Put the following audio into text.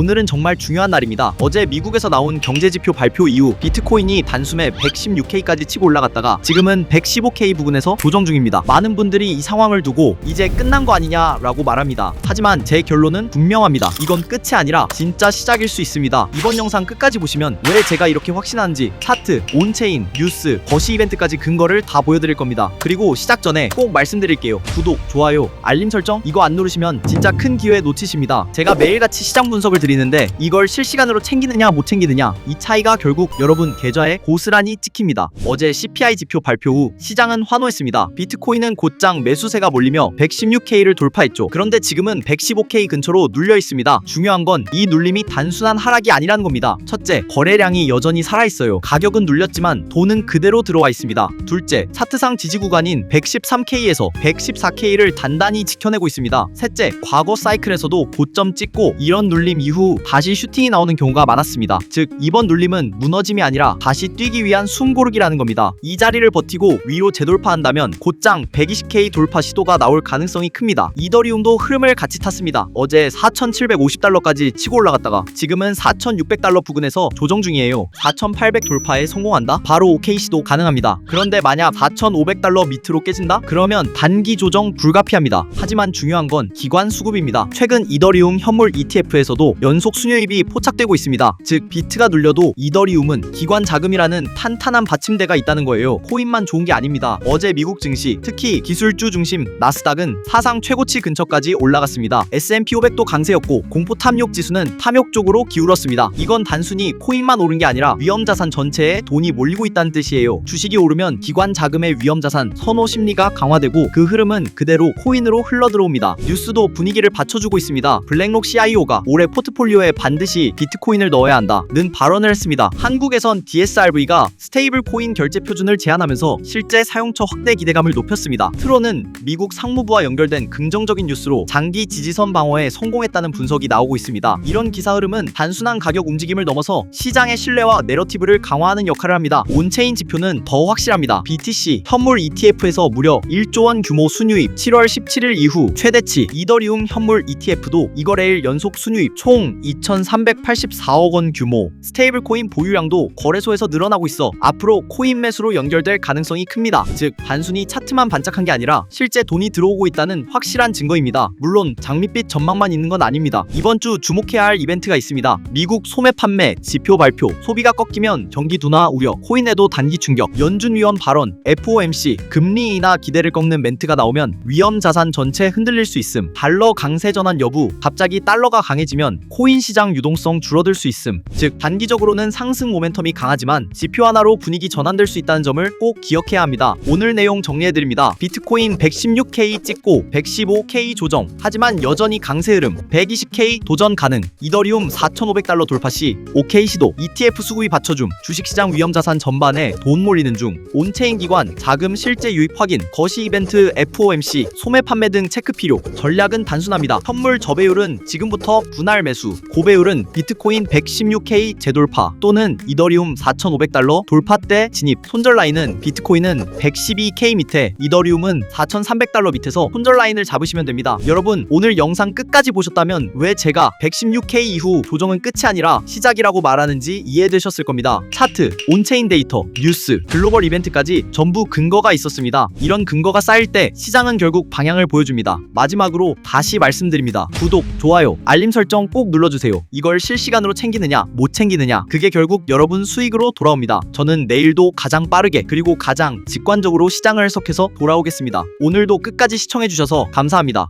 오늘은 정말 중요한 날입니다. 어제 미국에서 나온 경제지표 발표 이후 비트코인이 단숨에 116K까지 치고 올라갔다가 지금은 115K 부근에서 조정 중입니다. 많은 분들이 이 상황을 두고 이제 끝난 거 아니냐라고 말합니다. 하지만 제 결론은 분명합니다. 이건 끝이 아니라 진짜 시작일 수 있습니다. 이번 영상 끝까지 보시면 왜 제가 이렇게 확신하는지 차트, 온체인, 뉴스, 거시 이벤트까지 근거를 다 보여드릴 겁니다. 그리고 시작 전에 꼭 말씀드릴게요. 구독, 좋아요, 알림 설정 이거 안 누르시면 진짜 큰 기회 놓치십니다. 제가 매일같이 시장 분석을 드 리는데 이걸 실시간으로 챙기느냐 못 챙기느냐 이 차이가 결국 여러분 계좌에 고스란히 찍힙니다. 어제 CPI 지표 발표 후 시장은 환호했습니다. 비트코인은 곧장 매수세가 몰리며 116K를 돌파했죠. 그런데 지금은 115K 근처로 눌려 있습니다. 중요한 건 이 눌림이 단순한 하락이 아니라는 겁니다. 첫째, 거래량이 여전히 살아있어요. 가격은 눌렸지만 돈은 그대로 들어와 있습니다. 둘째, 차트상 지지 구간인 113K에서 114K를 단단히 지켜내고 있습니다. 셋째, 과거 사이클에서도 고점 찍고 이런 눌림 이후 다시 슈팅이 나오는 경우가 많았습니다. 즉, 이번 눌림은 무너짐이 아니라 다시 뛰기 위한 숨고르기라는 겁니다. 이 자리를 버티고 위로 재돌파한다면 곧장 120K 돌파 시도가 나올 가능성이 큽니다. 이더리움도 흐름을 같이 탔습니다. 어제 4,750달러까지 치고 올라갔다가 지금은 4,600달러 부근에서 조정 중이에요. 4,800 돌파에 성공한다? 바로 OKC도 가능합니다. 그런데 만약 4,500달러 밑으로 깨진다? 그러면 단기 조정 불가피합니다. 하지만 중요한 건 기관 수급입니다. 최근 이더리움 현물 ETF에서도 연속 순유입이 포착되고 있습니다. 즉 비트가 눌려도 이더리움은 기관 자금이라는 탄탄한 받침대가 있다는 거예요. 코인만 좋은 게 아닙니다. 어제 미국 증시, 특히 기술주 중심 나스닥은 사상 최고치 근처까지 올라갔습니다. S&P 500도 강세였고 공포 탐욕 지수는 탐욕 쪽으로 기울었습니다. 이건 단순히 코인만 오른 게 아니라 위험 자산 전체에 돈이 몰리고 있다는 뜻이에요. 주식이 오르면 기관 자금의 위험 자산 선호 심리가 강화되고 그 흐름은 그대로 코인으로 흘러 들어옵니다. 뉴스도 분위기를 받쳐주고 있습니다. 블랙록 CIO가 올해 포트폴리오 에 반드시 비트코인을 넣어야 한다는 발언을 했습니다. 한국에선 DSRV가 스테이블 코인 결제 표준을 제한하면서 실제 사용처 확대 기대감을 높였습니다. 트론은 미국 상무부와 연결된 긍정적인 뉴스로 장기 지지선 방어에 성공했다는 분석이 나오고 있습니다. 이런 기사 흐름은 단순한 가격 움직임을 넘어서 시장의 신뢰와 내러티브를 강화하는 역할을 합니다. 온체인 지표는 더 확실합니다. BTC 현물 ETF에서 무려 1조 원 규모 순유입 7월 17일 이후 최대치 이더리움 현물 ETF도 이거래일 연속 순유입 총 2,384억 원 규모 스테이블 코인 보유량도 거래소에서 늘어나고 있어 앞으로 코인 매수로 연결될 가능성이 큽니다. 즉 단순히 차트만 반짝한 게 아니라 실제 돈이 들어오고 있다는 확실한 증거입니다. 물론 장밋빛 전망만 있는 건 아닙니다. 이번 주 주목해야 할 이벤트가 있습니다. 미국 소매 판매 지표 발표 소비가 꺾이면 경기 둔화 우려 코인에도 단기 충격 연준 위원 발언 FOMC 금리 인하 기대를 꺾는 멘트가 나오면 위험 자산 전체 흔들릴 수 있음 달러 강세 전환 여부 갑자기 달러가 강해지면 코인 시장 유동성 줄어들 수 있음. 즉 단기적으로는 상승 모멘텀이 강하지만 지표 하나로 분위기 전환될 수 있다는 점을 꼭 기억해야 합니다. 오늘 내용 정리해 드립니다. 비트코인 116K 찍고 115K 조정. 하지만 여전히 강세 흐름. 120K 도전 가능. 이더리움 4,500달러 돌파 시 OK 시도. ETF 수급이 받쳐줌. 주식시장 위험 자산 전반에 돈 몰리는 중. 온체인 기관 자금 실제 유입 확인. 거시 이벤트 FOMC 소매 판매 등 체크 필요. 전략은 단순합니다. 현물 저배율은 지금부터 분할 매수 고배율은 비트코인 116K 재돌파 또는 이더리움 4,500달러 돌파 때 진입 손절 라인은 비트코인은 112K 밑에 이더리움은 4,300달러 밑에서 손절 라인을 잡으시면 됩니다. 여러분 오늘 영상 끝까지 보셨다면 왜 제가 116K 이후 조정은 끝이 아니라 시작이라고 말하는지 이해되셨을 겁니다. 차트, 온체인 데이터, 뉴스, 글로벌 이벤트까지 전부 근거가 있었습니다. 이런 근거가 쌓일 때 시장은 결국 방향을 보여줍니다. 마지막으로 다시 말씀드립니다. 구독, 좋아요, 알림 설정 꼭 눌러주세요. 이걸 실시간으로 챙기느냐, 못 챙기느냐, 그게 결국 여러분 수익으로 돌아옵니다. 저는 내일도 가장 빠르게 그리고 가장 직관적으로 시장을 해석해서 돌아오겠습니다. 오늘도 끝까지 시청해주셔서 감사합니다.